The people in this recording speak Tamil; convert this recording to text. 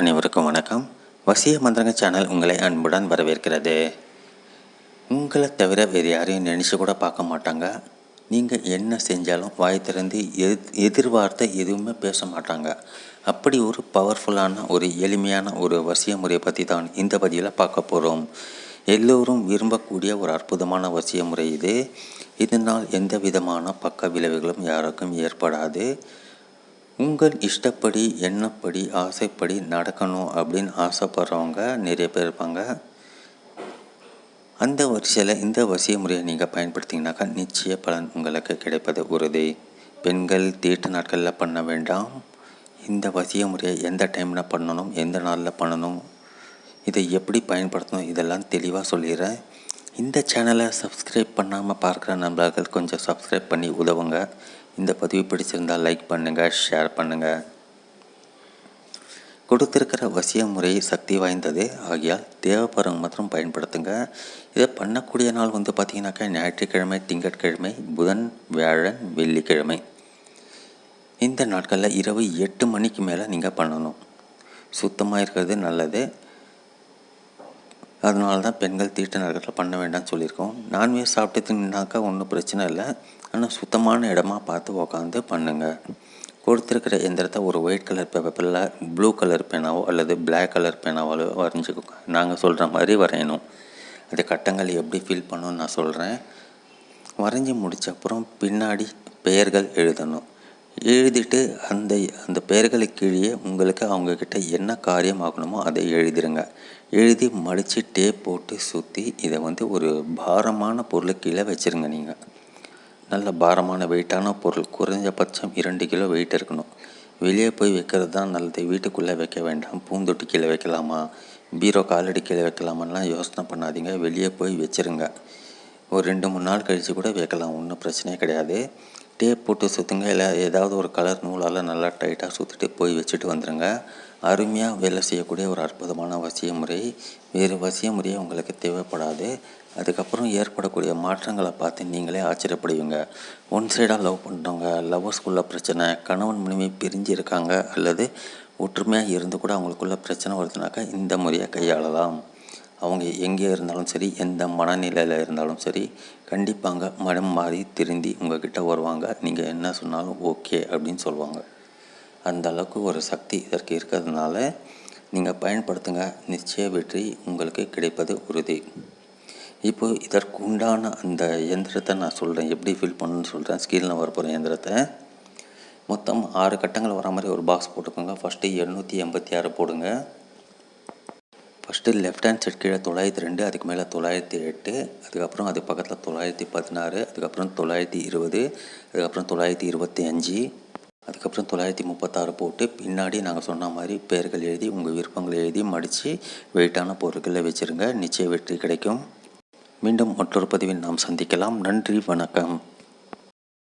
அனைவருக்கும் வணக்கம். வசிய மந்திரங்க சேனல் உங்களை அன்புடன் வரவேற்கிறது. உங்களை தவிர வேறு யாரையும் நினச்சி கூட பார்க்க மாட்டாங்க. நீங்கள் என்ன செஞ்சாலும் வாய் திறந்து எதிர் எதிர்வார்த்தை எதுவுமே பேச மாட்டாங்க. அப்படி ஒரு பவர்ஃபுல்லான ஒரு எளிமையான ஒரு வசிய முறையை பற்றி தான் இந்த பதிவில் பார்க்க போகிறோம் எல்லோரும் விரும்பக்கூடிய ஒரு அற்புதமான வசிய முறை இது. இதனால் எந்த விதமான பக்க விளைவுகளும் யாருக்கும் ஏற்படாது. உங்கள் இஷ்டப்படி எண்ணப்படி ஆசைப்படி நடக்கணும் அப்படின்னு ஆசைப்படுறவங்க நிறைய பேர் இருப்பாங்க. அந்த வரிசையில் இந்த வசிய முறையை நீங்கள் பயன்படுத்திங்கனாக்கா நிச்சய பலன் உங்களுக்கு கிடைப்பது உறுதி. பெண்கள் தீட்டு நாட்களில் பண்ண வேண்டாம். இந்த வசிய முறையை எந்த டைமில் பண்ணணும் எந்த நாளில் பண்ணணும் இதை எப்படி பயன்படுத்தணும் இதெல்லாம் தெளிவாக சொல்லிடுறேன். இந்த சேனலை சப்ஸ்கிரைப் பண்ணாமல் பார்க்குற நண்பர்கள் கொஞ்சம் சப்ஸ்கிரைப் பண்ணி உதவுங்க. இந்த பதிவு பிடிச்சிருந்தால் லைக் பண்ணுங்கள் ஷேர் பண்ணுங்கள் கொடுத்திருக்கிற வசிய முறை சக்தி வாய்ந்தது. ஆகியால் தேவைப்படுறவங்க மாத்திரம் பயன்படுத்துங்க. இதை பண்ணக்கூடிய நாள் வந்து பார்த்திங்கனாக்கா ஞாயிற்றுக்கிழமை திங்கட்கிழமை புதன் வியாழன் வெள்ளிக்கிழமை. இந்த நாட்களில் இரவு எட்டு மணிக்கு மேலே நீங்கள் பண்ணணும். சுத்தமாக இருக்கிறது நல்லது. அதனால தான் பெண்கள் தீட்ட நரகத்தில் பண்ண வேண்டாம்னு சொல்லியிருக்கோம். நான்வெஜ் சாப்பிட்டு தின்னாக்கா ஒன்றும் பிரச்சனை இல்லை. ஆனால் சுத்தமான இடமா பார்த்து உக்காந்து பண்ணுங்கள் கொடுத்துருக்கிற எந்திரத்தை ஒரு ஒயிட் கலர் பேப்பரில் ப்ளூ கலர் பேனாவோ அல்லது பிளாக் கலர் பேனாவோ வரைஞ்சிக்கோங்க. நாங்கள் சொல்கிற மாதிரி வரையணும். அது கட்டங்கள் எப்படி ஃபில் பண்ணணும்னு நான் சொல்கிறேன் வரைஞ்சி முடித்த அப்புறம் பின்னாடி பெயர்கள் எழுதணும். எழுதிட்டு அந்த அந்த பெயர்களுக்கு கீழே உங்களுக்கு அவங்கக்கிட்ட என்ன காரியம் ஆகணுமோ அதை எழுதிடுங்க எழுதி மடித்து டேப் போட்டு சுற்றி இதை வந்து ஒரு பாரமான பொருளை கீழே வச்சுருங்க நீங்கள் நல்ல பாரமான வெயிட்டான பொருள் குறைஞ்சபட்சம் இரண்டு கிலோ வெயிட் இருக்கணும். வெளியே போய் வைக்கிறது தான் நல்லது. வீட்டுக்குள்ளே வைக்க வேண்டாம். பூந்தொட்டி கீழே வைக்கலாமா? பீரோ காலடி கீழே வைக்கலாமான்லாம் யோசனை பண்ணாதீங்க. வெளியே போய் வச்சுருங்க. ஒரு ரெண்டு மூணு நாள் கழித்து கூட வைக்கலாம். ஒன்றும் பிரச்சனையே கிடையாது. டேப் போட்டு சுற்றுங்க இல்லை ஏதாவது ஒரு கலர் நூலால் நல்லா டைட்டாக சுற்றிட்டு போய் வச்சுட்டு வந்துடுங்க அருமையாக வேலை செய்யக்கூடிய ஒரு அற்புதமான வசிய முறை வேறு வசிய முறையே உங்களுக்கு தேவைப்படாது. அதுக்கப்புறம் ஏற்படக்கூடிய மாற்றங்களை பார்த்து நீங்களே ஆச்சரியப்படுவீங்க. ஒன் சைடாக லவ் பண்ணுறவங்க லவ்வர்ஸ்குள்ள பிரச்சனை கணவன் மனைவி பிரிஞ்சு இருக்காங்க அல்லது ஒற்றுமையாக இருந்து கூட அவங்களுக்குள்ள பிரச்சனை வருதுனாக்கா இந்த முறையை கையாளலாம். அவங்க எங்கே இருந்தாலும் சரி எந்த மனநிலையில் இருந்தாலும் சரி கண்டிப்பாங்க மனம் மாறி திருந்தி உங்ககிட்ட வருவாங்க. நீங்கள் என்ன சொன்னாலும் ஓகே அப்படின்னு சொல்லுவாங்க அந்த அளவுக்கு ஒரு சக்தி இதற்கு இருக்கிறதுனால நீங்கள் பயன்படுத்துங்க. நிச்சய வெற்றி உங்களுக்கு கிடைப்பது உறுதி. இப்போ இதற்கு உண்டான அந்த எந்திரத்தை நான் சொல்கிறேன் எப்படி ஃபில் பண்ணணும்னு சொல்கிறேன் ஸ்கீலில் வரப்போகிற எந்திரத்தை மொத்தம் ஆறு கட்டங்கள் வர மாதிரி ஒரு பாக்ஸ் போட்டுக்கோங்க. ஃபஸ்ட்டு எண்ணூற்றி எண்பத்தி ஆறு போடுங்க. ஃபஸ்ட்டு லெஃப்ட் ஹேண்ட் சைட் கீழே தொள்ளாயிரத்தி ரெண்டு அதுக்கு மேலே தொள்ளாயிரத்தி எட்டு அதுக்கப்புறம் அது பக்கத்தில் தொள்ளாயிரத்தி பதினாறு அதுக்கப்புறம் தொள்ளாயிரத்தி இருபது அதுக்கப்புறம் தொள்ளாயிரத்தி இருபத்தி அஞ்சு அதுக்கப்புறம் தொள்ளாயிரத்தி முப்பத்தாறு போட்டு பின்னாடி நாங்கள் சொன்ன மாதிரி பேர்கள் எழுதி உங்கள் விருப்பங்களை எழுதி மடித்து வெயிட்டான பொருட்களை வச்சுருங்க. நிச்சய வெற்றி கிடைக்கும். மீண்டும் மற்றொரு பதிவில் நாம் சந்திக்கலாம். நன்றி வணக்கம்.